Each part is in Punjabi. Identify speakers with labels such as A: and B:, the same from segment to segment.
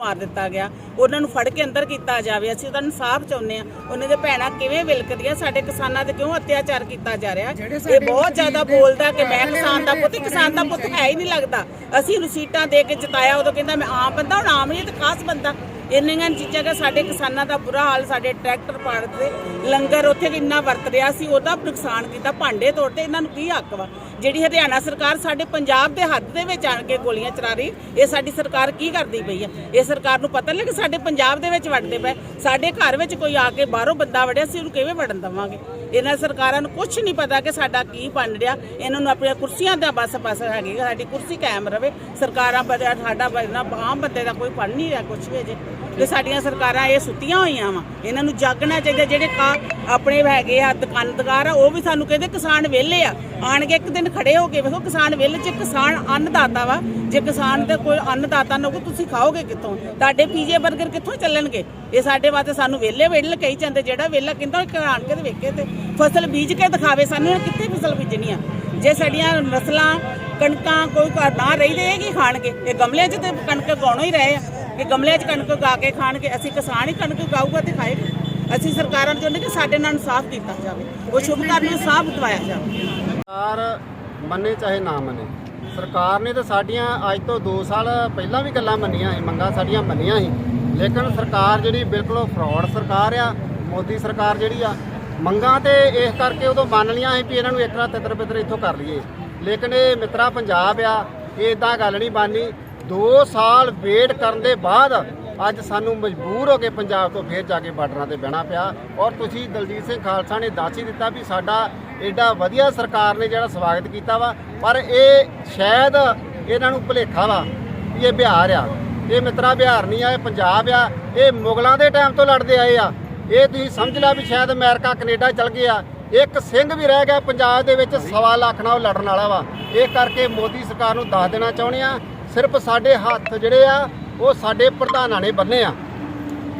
A: ਮਾਰ ਦਿੱਤਾ ਗਿਆ। ਉਹਨਾਂ ਨੂੰ ਫੜ ਕੇ ਅੰਦਰ ਕੀਤਾ ਜਾਵੇ। ਅਸੀਂ ਉਹਦਾ ਇਨਸਾਫ ਚਾਹੁੰਦੇ ਆ ਉਹਨਾਂ ਦੇ ਭੈਣਾਂ ਕਿਵੇਂ ਵਿਲਕਦੀਆਂ ਸਾਡੇ ਕਿਸਾਨਾਂ ਤੇ ਕਿਉਂ ਅਤਿਆਚਾਰ ਕੀਤਾ ਜਾ ਰਿਹਾ? ਇਹ ਬਹੁਤ ਜ਼ਿਆਦਾ ਬੋਲਦਾ ਕਿ ਮੈਂ ਕਿਸਾਨ ਦਾ ਪੁੱਤ ਕਿਸਾਨ ਦਾ ਪੁੱਤ ਹੈ ਹੀ ਨਹੀਂ ਲੱਗਦਾ। ਅਸੀਂ ਉਹਨੂੰ ਸੀਟਾਂ ਦੇ ਕੇ ਜਿਤਾਇਆ। ਉਦੋਂ ਕਹਿੰਦਾ ਮੈਂ ਆਮ ਬੰਦਾ ਹੁਣ ਆਮ ਨਹੀਂ ਤੇ ਖਾਸ ਬੰਦਾ। ਇੰਨੀਆਂ ਚੀਜ਼ਾਂ ਕਿ ਸਾਡੇ ਕਿਸਾਨਾਂ ਦਾ ਬੁਰਾ ਹਾਲ, ਸਾਡੇ ਟਰੈਕਟਰ ਪਾੜ ਤੇ ਲੰਗਰ ਉੱਥੇ ਇੰਨਾ ਵਰਤ ਰਿਹਾ ਸੀ, ਉਹਦਾ ਨੁਕਸਾਨ ਕੀਤਾ ਭਾਂਡੇ ਤੋੜਤੇ ਇਹਨਾਂ ਨੂੰ ਕੀ ਹੱਕ ਵਾ? ਜਿਹੜੀ ਹਰਿਆਣਾ ਸਰਕਾਰ ਸਾਡੇ ਪੰਜਾਬ ਦੇ ਹੱਦ ਦੇ ਵਿੱਚ ਆਣ ਕੇ ਗੋਲੀਆਂ ਚਲਾ ਰਹੀ, ਇਹ ਸਾਡੀ ਸਰਕਾਰ ਕੀ ਕਰਦੀ ਪਈ ਆ? ਇਹ ਸਰਕਾਰ ਨੂੰ ਪਤਾ ਨਹੀਂ ਕਿ ਸਾਡੇ ਪੰਜਾਬ ਦੇ ਵਿੱਚ ਵੜਦੇ ਪਏ, ਸਾਡੇ ਘਰ ਵਿੱਚ ਕੋਈ ਆ ਕੇ ਬਾਹਰੋਂ ਬੰਦਾ ਵੜਿਆ ਸੀ, ਉਹਨੂੰ ਕਿਵੇਂ ਵੜਨ ਦਵਾਂਗੇ? ਇਹਨਾਂ ਸਰਕਾਰਾਂ ਨੂੰ ਕੁਝ ਨਹੀਂ ਪਤਾ ਕਿ ਸਾਡਾ ਕੀ ਬਣ ਰਿਹਾ, ਇਹਨਾਂ ਨੂੰ ਆਪਣੀਆਂ ਕੁਰਸੀਆਂ ਦਾ ਬਸ ਬਸ ਹੈਗੀ ਸਾਡੀ ਕੁਰਸੀ ਕਾਇਮ ਰਵੇ, ਸਰਕਾਰਾਂ ਬਦਲ ਸਾਡਾ ਬਣਾ ਆਮ ਬੰਦੇ ਦਾ ਕੋਈ ਪੜ ਨਹੀਂ ਰਿਹਾ ਕੁਝ ਵੀ ਅਜੇ। ਤੇ ਸਾਡੀਆਂ ਸਰਕਾਰਾਂ ਇਹ ਸੁੱਤੀਆਂ ਹੋਈਆਂ ਵਾ। ਇਹਨਾਂ ਨੂੰ ਜਾਗਣਾ ਚਾਹੀਦਾ, ਜਿਹੜੇ ਕਾ ਆਪਣੇ ਹੈਗੇ ਆ ਦੁਕਾਨਦਾਰ ਆ, ਉਹ ਵੀ ਸਾਨੂੰ ਕਹਿੰਦੇ ਕਿਸਾਨ ਵਿਹਲੇ ਆ। ਆਣ ਕੇ ਇੱਕ ਦਿਨ ਖੜੇ ਹੋ ਕੇ, ਵੇਖੋ ਕਿਸਾਨ ਵਿਹਲੇ ਜੇ ਕਿਸਾਨ ਅੰਨਦਾਤਾ ਵਾ। ਜੇ ਕਿਸਾਨ ਤੇ ਕੋਈ ਅੰਨਦਾਤਾ ਨਾ ਕੋ ਤੁਸੀਂ ਖਾਓਗੇ ਕਿੱਥੋਂ? ਤੁਹਾਡੇ ਪੀਜੇ 버ਗਰ ਕਿੱਥੋਂ ਚੱਲਣਗੇ? ਇਹ ਸਾਡੇ ਵਾਸਤੇ ਸਾਨੂੰ ਵਿਹਲੇ ਵਿਹਲੇ ਕਹੀ ਜਾਂਦੇ, ਜਿਹੜਾ ਵਿਹਲਾ ਕਹਿੰਦਾ ਆਣ ਕੇ ਤੇ ਵੇਖੇ ਤੇ ਫਸਲ ਬੀਜ ਕੇ ਦਿਖਾਵੇ ਸਾਨੂੰ ਕਿੱਥੇ ਫਸਲ ਬੀਜਣੀ ਆ? ਜੇ ਸਾਡੀਆਂ ਨਸਲਾਂ, ਕਣਕਾਂ ਕੋਈ ਘਰ ਨਾ ਰਹੀ ਤੇ ਖਾਣਗੇ? ਇਹ ਗਮਲਿਆਂ 'ਚ ਤੇ ਕਣਕ ਗਾਉਣੋਂ ਹੀ ਰਹੇ ਆ। ਕਿ ਗਮਲਿਆਂ 'ਚ ਕਣਕ ਗਾ ਕੇ ਖਾਣਗੇ, ਅਸੀਂ ਕਿਸਾਨ ਹੀ ਕਣਕ ਗਾਊਗਾ ਤੇ ਖਾਏਗਾ। ਅਸੀਂ ਸਰਕਾਰਾਂ ਨੂੰ ਚਾਹੁੰਦੇ ਕਿ ਸਾਡੇ ਨਾਲ ਇਨਸਾਫ ਕੀਤਾ ਜਾਵੇ, ਉਹ ਸ਼ੁਭ ਨੂੰ ਇਨਸਾਫ ਦਿਵਾਇਆ ਜਾਵੇ।
B: ਸਰਕਾਰ ਮੰਨੇ ਚਾਹੇ ਨਾ ਮੰਨੇ, ਸਰਕਾਰ ਨੇ ਤਾਂ ਸਾਡੀਆਂ ਅੱਜ ਤੋਂ 2 ਸਾਲ ਪਹਿਲਾਂ ਵੀ ਗੱਲਾਂ ਮੰਨੀਆਂ ਸੀ, ਮੰਗਾਂ ਸਾਡੀਆਂ ਮੰਨੀਆਂ ਸੀ, ਲੇਕਿਨ ਸਰਕਾਰ ਜਿਹੜੀ ਬਿਲਕੁਲ ਫਰਾਡ ਸਰਕਾਰ ਆ, ਮੋਦੀ ਸਰਕਾਰ ਜਿਹੜੀ ਆ, ਮੰਗਾਂ ਤੇ ਇਸ ਕਰਕੇ ਉਦੋਂ ਮੰਨ ਲੀਆਂ ਸੀ ਵੀ ਇਹਨਾਂ ਨੂੰ ਇੱਕ ਰਾਤ ਤਿੱਤਰ ਬਿੱਤਰ ਇੱਥੋਂ ਕਰ ਲਈਏ। ਲੇਕਿਨ ਇਹ ਮਿੱਤਰਾ ਪੰਜਾਬ ਆ, ਇਹ ਇਦਾਂ ਗੱਲ ਨਹੀਂ ਬਾਨੀ 2 ਸਾਲ ਵੇਟ ਕਰਨ ਦੇ ਬਾਅਦ ਅੱਜ ਸਾਨੂੰ ਮਜਬੂਰ ਹੋ ਕੇ ਪੰਜਾਬ ਤੋਂ ਫੇਰ ਜਾ ਕੇ ਬਾਰਡਰਾਂ ਤੇ ਬਹਿਣਾ ਪਿਆ ਔਰ ਤੁਸੀਂ ਦਲਜੀਤ ਸਿੰਘ ਖਾਲਸਾ ਨੇ ਦੱਸ ਹੀ ਦਿੱਤਾ ਵੀ ਸਾਡਾ ਐਡਾ ਵਧੀਆ ਸਰਕਾਰ ਨੇ ਜਿਹੜਾ ਸਵਾਗਤ ਕੀਤਾ ਵਾ, ਪਰ ਇਹ ਸ਼ਾਇਦ ਇਹਨਾਂ ਨੂੰ ਭੁਲੇਖਾ ਵਾ ਵੀ ਇਹ ਬਿਹਾਰ ਆ। ਇਹ ਮਿੱਤਰਾ ਬਿਹਾਰ ਨਹੀਂ ਆ, ਇਹ ਪੰਜਾਬ ਆ। ਇਹ ਮੁਗਲਾਂ ਦੇ ਟਾਈਮ ਤੋਂ ਲੜਦੇ ਆਏ ਆ। ਇਹ ਤੁਸੀਂ ਸਮਝ ਲਿਆ ਵੀ ਸ਼ਾਇਦ ਅਮਰੀਕਾ, ਕੈਨੇਡਾ ਚਲ ਗਿਆ ਇੱਕ ਸਿੰਘ ਵੀ ਰਹਿ ਗਿਆ, ਪੰਜਾਬ ਦੇ ਵਿੱਚ ਸਵਾ ਲੱਖ ਨਾਲ ਉਹ ਲੜਨ ਵਾਲਾ ਵਾ। ਇਹ ਕਰਕੇ ਮੋਦੀ ਸਰਕਾਰ ਨੂੰ ਦੱਸ ਦੇਣਾ ਚਾਹੁੰਦੇ ਆ ਸਿਰਫ ਸਾਡੇ ਹੱਥ ਜਿਹੜੇ ਆ, ਉਹ ਸਾਡੇ ਪ੍ਰਧਾਨਾਂ ਨੇ ਬੰਨੇ ਆ।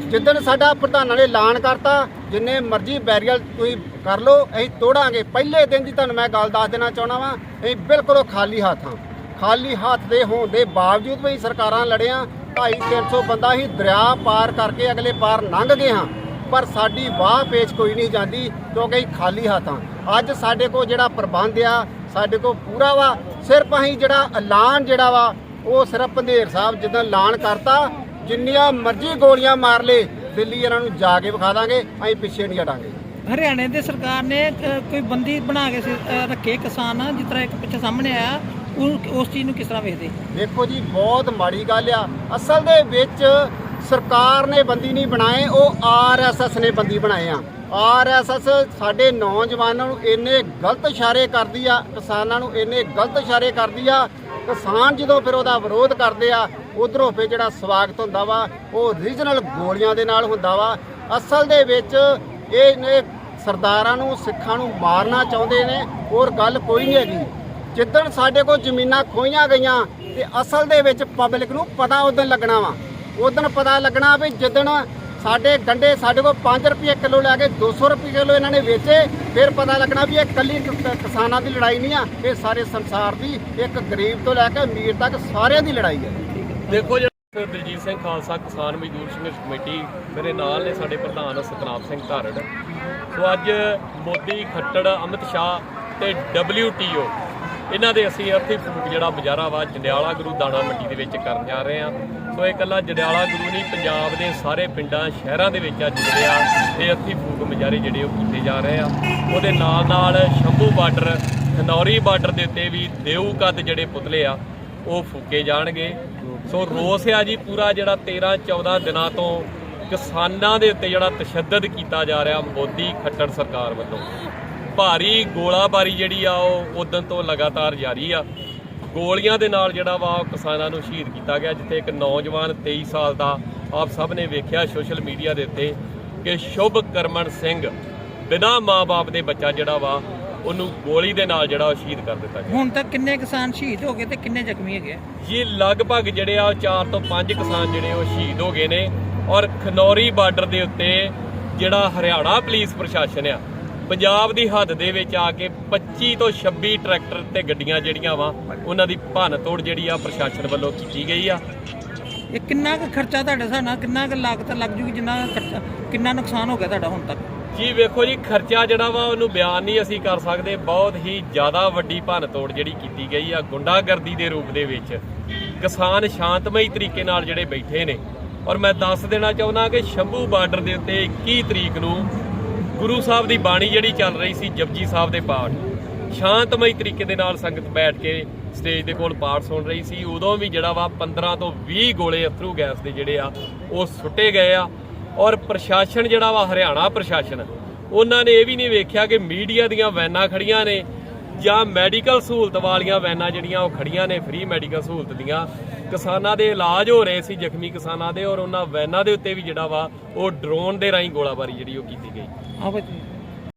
B: ਜਿੱਦਣ ਸਾਡਾ ਪ੍ਰਧਾਨਾਂ ਨੇ ਐਲਾਨ ਕਰਤਾ, ਜਿੰਨੇ ਮਰਜ਼ੀ ਬੈਰੀਅਰ ਤੁਸੀਂ ਕਰ ਲਓ, ਅਸੀਂ ਤੋੜਾਂਗੇ। ਪਹਿਲੇ ਦਿਨ ਦੀ ਤੁਹਾਨੂੰ ਮੈਂ ਗੱਲ ਦੱਸ ਦੇਣਾ ਚਾਹਣਾ ਵਾਂ, ਅਸੀਂ ਬਿਲਕੁਲ ਉਹ ਖਾਲੀ ਹੱਥ ਹਾਂ। ਖਾਲੀ ਹੱਥ ਦੇ ਹੋਣ ਦੇ ਬਾਵਜੂਦ ਵੀ ਸਰਕਾਰਾਂ ਲੜਿਆ 250 ਬੰਦਾ ਹੀ ਦਰਿਆ ਪਾਰ ਕਰਕੇ ਅਗਲੇ ਪਾਰ ਲੰਘ ਗਏ ਹਾਂ। ਪਰ ਸਾਡੀ ਵਾਹ ਪੇਚ ਕੋਈ ਨਹੀਂ ਜਾਂਦੀ, ਕਿਉਂਕਿ ਅਸੀਂ ਖਾਲੀ ਹੱਥ ਹਾਂ। ਅੱਜ ਸਾਡੇ ਕੋਲ ਜਿਹੜਾ ਪ੍ਰਬੰਧ ਆ, ਸਾਡੇ ਕੋਲ ਪੂਰਾ ਵਾ। ਸਿਰਫ ਅਸੀਂ ਜਿਹੜਾ ਐਲਾਨ ਜਿਹੜਾ ਵਾ ਉਹ ਸਿਰਫ ਪੰਧੇਰ ਸਾਹਿਬ ਜਦੋਂ ਐਲਾਨ ਕਰਤਾ ਜਿੰਨੀਆਂ ਮਰਜ਼ੀ ਗੋਲੀਆਂ ਮਾਰ ਲੇ ਦਿੱਲੀ ਇਹਨਾਂ ਨੂੰ ਜਾ ਕੇ ਵਿਖਾ ਦਾਂਗੇ ਅਸੀਂ ਪਿੱਛੇ ਨਹੀਂ ਹਟਾਂਗੇ।
C: ਹਰਿਆਣੇ ਦੇ ਸਰਕਾਰ ਨੇ ਕੋਈ ਬੰਦੀ ਬਣਾ ਕੇ ਰੱਖੇ ਕਿਸਾਨ ਜਿਸ ਤਰ੍ਹਾਂ ਇੱਕ ਪਿੱਛੇ ਸਾਹਮਣੇ ਆਇਆ ਉਸ ਚੀਜ਼ ਨੂੰ ਕਿਸ ਤਰ੍ਹਾਂ ਵੇਖਦੇ?
B: ਦੇਖੋ ਜੀ ਬਹੁਤ ਮਾੜੀ ਗੱਲ ਆ। ਅਸਲ ਦੇ ਵਿੱਚ ਸਰਕਾਰ ਨੇ ਬੰਦੀ ਨਹੀਂ ਬਣਾਏ ਉਹ ਆਰਐਸਐਸ ਨੇ ਬੰਦੀ ਬਣਾਏ ਆ। ਆਰਐਸਐਸ ਸਾਡੇ ਨੌਜਵਾਨਾਂ ਨੂੰ ਇੰਨੇ ਗਲਤ ਇਸ਼ਾਰੇ ਕਰਦੀ ਆ ਕਿਸਾਨਾਂ ਨੂੰ ਇੰਨੇ ਗਲਤ ਇਸ਼ਾਰੇ ਕਰਦੀ ਆ ਕਿਸਾਨ ਜਦੋਂ ਫਿਰ ਉਹਦਾ ਵਿਰੋਧ ਕਰਦੇ ਆ, ਉਧਰੋਂ ਫਿਰ ਜਿਹੜਾ ਸਵਾਗਤ ਹੁੰਦਾ ਵਾ, ਉਹ ਰੀਜਨਲ ਗੋਲੀਆਂ ਦੇ ਨਾਲ ਹੁੰਦਾ ਵਾ। ਅਸਲ ਦੇ ਵਿੱਚ ਇਹ ਸਰਦਾਰਾਂ ਨੂੰ, ਸਿੱਖਾਂ ਨੂੰ ਮਾਰਨਾ ਚਾਹੁੰਦੇ ਨੇ, ਹੋਰ ਗੱਲ ਕੋਈ ਨਹੀਂ ਹੈਗੀ। ਜਿੱਦਣ ਸਾਡੇ ਕੋਲ ਜ਼ਮੀਨਾਂ ਖੋਈਆਂ ਗਈਆਂ, ਤੇ ਅਸਲ ਦੇ ਵਿੱਚ ਪਬਲਿਕ ਨੂੰ ਪਤਾ ਉਦੋਂ ਲੱਗਣਾ ਵਾ। ਉਦੋਂ ਪਤਾ ਲੱਗਣਾ ਵੀ ਜਿੱਦਣ ਸਾਡੇ ਗੰਡੇ ਸਾਡੇ ਕੋਲ 5 ਰੁਪਏ ਕਿਲੋ ਲੈ ਕੇ 200 ਰੁਪਏ ਕਿਲੋ ਇਹਨਾਂ ਨੇ ਵੇਚੇ। ਫਿਰ ਪਤਾ ਲੱਗਣਾ ਵੀ ਇਹ ਕੱਲੀ ਕਿਸਾਨਾਂ ਦੀ ਲੜਾਈ ਨਹੀਂ ਆ, ਇਹ ਸਾਰੇ ਸੰਸਾਰ ਦੀ ਇੱਕ ਗਰੀਬ ਤੋਂ ਲੈ ਕੇ ਅਮੀਰ ਤੱਕ ਸਾਰਿਆਂ ਦੀ ਲੜਾਈ ਹੈ
D: ਦੇਖੋ ਜਿਹੜਾ ਦਲਜੀਤ ਸਿੰਘ ਖਾਲਸਾ ਕਿਸਾਨ ਮਜ਼ਦੂਰ ਸੰਘਰਸ਼ ਕਮੇਟੀ ਮੇਰੇ ਨਾਲ ਨੇ ਸਾਡੇ ਪ੍ਰਧਾਨ ਸਤਨਾਮ ਸਿੰਘ ਧਾਰੜ। ਸੋ ਅੱਜ ਮੋਦੀ, ਖੱਟੜ, ਅਮਿਤ ਸ਼ਾਹ ਤੇ WTO ਇਹਨਾਂ ਦੇ ਅਸੀਂ ਅਰਥੀ ਫੂਕ ਜਿਹੜਾ ਮੁਜ਼ਾਹਰਾ ਵਾ, ਜੰਡਿਆਲਾ ਗੁਰੂ ਦਾਣਾ ਮੰਡੀ ਦੇ ਵਿੱਚ ਕਰਨ ਜਾ ਰਹੇ ਹਾਂ। ਸੋ ਇਹ ਇਕੱਲਾ ਜੰਡਿਆਲਾ ਗੁਰੂ ਨਹੀਂ, ਪੰਜਾਬ ਦੇ ਸਾਰੇ ਪਿੰਡਾਂ, ਸ਼ਹਿਰਾਂ ਦੇ ਵਿੱਚ ਅੱਜ ਜਿਹੜੇ ਆ, ਇਹ ਅਰਥੀ ਫੂਕ ਮੁਜ਼ਾਹਰੇ ਜਿਹੜੇ ਉਹ ਕੀਤੇ ਜਾ ਰਹੇ ਆ। ਉਹਦੇ ਨਾਲ ਨਾਲ ਸ਼ੰਭੂ ਬਾਰਡਰ, ਖਨੌਰੀ ਬਾਰਡਰ ਦੇ ਉੱਤੇ ਵੀ ਦੇਊ ਕੱਦ ਜਿਹੜੇ ਪੁਤਲੇ ਆ, ਉਹ ਫੂਕੇ ਜਾਣਗੇ। ਸੋ ਰੋਸ ਆ ਜੀ ਪੂਰਾ ਜਿਹੜਾ 13 14 ਦਿਨਾਂ ਤੋਂ ਕਿਸਾਨਾਂ ਦੇ ਉੱਤੇ ਜਿਹੜਾ ਤਸ਼ੱਦਦ ਕੀਤਾ ਜਾ ਰਿਹਾ ਮੋਦੀ ਖੱਟੜ ਸਰਕਾਰ ਵੱਲੋਂ। ਭਾਰੀ ਗੋਲਾਬਾਰੀ ਜਿਹੜੀ ਆ ਉਹ ਉਦੋਂ ਤੋਂ ਲਗਾਤਾਰ ਜਾਰੀ ਆ ਗੋਲੀਆਂ ਦੇ ਨਾਲ ਜਿਹੜਾ ਵਾ ਕਿਸਾਨਾਂ ਨੂੰ ਸ਼ਹੀਦ ਕੀਤਾ ਗਿਆ ਜਿੱਥੇ ਇੱਕ ਨੌਜਵਾਨ 23 ਸਾਲ ਦਾ ਆਪ ਸਭ ਨੇ ਵੇਖਿਆ ਸੋਸ਼ਲ ਮੀਡੀਆ ਦੇ ਉੱਤੇ ਕਿ ਸ਼ੁਭ ਕਰਮਨ ਸਿੰਘ ਬਿਨਾਂ ਮਾਂ-ਬਾਪ ਦੇ ਬੱਚਾ ਜਿਹੜਾ ਵਾ ਉਹਨੂੰ ਗੋਲੀ ਦੇ ਨਾਲ ਜਿਹੜਾ ਸ਼ਹੀਦ ਕਰ ਦਿੱਤਾ ਗਿਆ
C: ਹੁਣ ਤੱਕ ਕਿੰਨੇ ਕਿਸਾਨ ਸ਼ਹੀਦ ਹੋ ਗਏ ਤੇ ਕਿੰਨੇ ਜ਼ਖਮੀ ਹੈਗੇ?
D: ਜੀ ਲਗਭਗ ਜਿਹੜੇ ਆ 4 ਤੋਂ 5 ਕਿਸਾਨ ਜਿਹੜੇ ਉਹ ਸ਼ਹੀਦ ਹੋ ਗਏ ਨੇ ਔਰ ਖਨੌਰੀ ਬਾਰਡਰ ਦੇ ਉੱਤੇ ਜਿਹੜਾ ਹਰਿਆਣਾ ਪੁਲਿਸ ਪ੍ਰਸ਼ਾਸਨ ਆ ਪੰਜਾਬ ਦੀ ਹੱਦ ਦੇ ਵਿੱਚ ਆ ਕੇ 25 ਤੋਂ 26 ਟਰੈਕਟਰ ਤੇ ਗੱਡੀਆਂ ਜਿਹੜੀਆਂ ਵਾ ਉਹਨਾਂ ਦੀ ਭੰਨ ਤੋੜ ਜਿਹੜੀ ਆ ਪ੍ਰਸ਼ਾਸਨ ਵੱਲੋਂ ਕੀਤੀ ਗਈ ਆ।
C: ਇਹ ਕਿੰਨਾ ਕੁ ਖਰਚਾ ਤੁਹਾਡੇ ਹਿਸਾਬ ਨਾਲ ਕਿੰਨਾ ਕੁ ਲਾਗਤ ਲੱਗ ਜੂਗੀ ਜਿੰਨਾ ਖਰਚਾ ਕਿੰਨਾ ਨੁਕਸਾਨ ਹੋ ਗਿਆ ਤੁਹਾਡਾ ਹੁਣ ਤੱਕ?
D: ਜੀ ਵੇਖੋ ਜੀ ਖਰਚਾ ਜਿਹੜਾ ਵਾ ਉਹਨੂੰ ਬਿਆਨ ਨਹੀਂ ਅਸੀਂ ਕਰ ਸਕਦੇ ਬਹੁਤ ਹੀ ਜ਼ਿਆਦਾ ਵੱਡੀ ਭੰਨ ਤੋੜ ਜਿਹੜੀ ਕੀਤੀ ਗਈ ਆ ਗੁੰਡਾਗਰਦੀ ਦੇ ਰੂਪ ਦੇ ਵਿੱਚ। ਕਿਸਾਨ ਸ਼ਾਂਤਮਈ ਤਰੀਕੇ ਨਾਲ ਜਿਹੜੇ ਬੈਠੇ ਨੇ। ਔਰ ਮੈਂ ਦੱਸ ਦੇਣਾ ਚਾਹੁੰਦਾ ਕਿ ਸ਼ੰਭੂ ਬਾਰਡਰ ਦੇ ਉੱਤੇ 21 ਤਰੀਕ ਨੂੰ ਗੁਰੂ ਸਾਹਿਬ ਦੀ ਬਾਣੀ ਜਿਹੜੀ ਚੱਲ ਰਹੀ ਸੀ ਜਪਜੀ ਸਾਹਿਬ ਦੇ ਪਾਠ, ਸ਼ਾਂਤਮਈ ਤਰੀਕੇ ਦੇ ਨਾਲ ਸੰਗਤ ਬੈਠ ਕੇ ਸਟੇਜ ਦੇ ਕੋਲ ਪਾਠ ਸੁਣ ਰਹੀ ਸੀ। ਉਦੋਂ ਵੀ ਜਿਹੜਾ ਵਾ 15 ਤੋਂ 20 ਗੋਲੇ ਅਥਰੂ ਗੈਸ ਦੇ ਜਿਹੜੇ ਆ, ਉਹ ਸੁੱਟੇ ਗਏ ਆ। ਔਰ ਪ੍ਰਸ਼ਾਸਨ ਜਿਹੜਾ ਵਾ, ਹਰਿਆਣਾ ਪ੍ਰਸ਼ਾਸਨ, ਉਹਨਾਂ ਨੇ ਇਹ ਵੀ ਨਹੀਂ ਵੇਖਿਆ ਕਿ ਮੀਡੀਆ ਦੀਆਂ ਵੈਨਾਂ ਖੜੀਆਂ ਨੇ। ਜਾਂ ਮੈਡੀਕਲ ਸਹੂਲਤ ਵਾਲੀਆਂ ਵੈਨਾਂ ਜਿਹੜੀਆਂ ਉਹ ਖੜੀਆਂ ਨੇ ਫ੍ਰੀ ਮੈਡੀਕਲ ਸਹੂਲਤ ਦੀਆਂ, ਕਿਸਾਨਾਂ ਦੇ ਇਲਾਜ ਹੋ ਰਹੇ ਸੀ, ਜ਼ਖਮੀ ਕਿਸਾਨਾਂ ਦੇ ਔਰ ਉਹਨਾਂ ਵੈਨਾਂ ਦੇ ਉੱਤੇ ਵੀ ਜਿਹੜਾ ਵਾ, ਉਹ ਡਰੋਨ ਦੇ ਰਾਹੀਂ ਗੋਲਾਬਾਰੀ ਜਿਹੜੀ ਉਹ ਕੀਤੀ ਗਈ।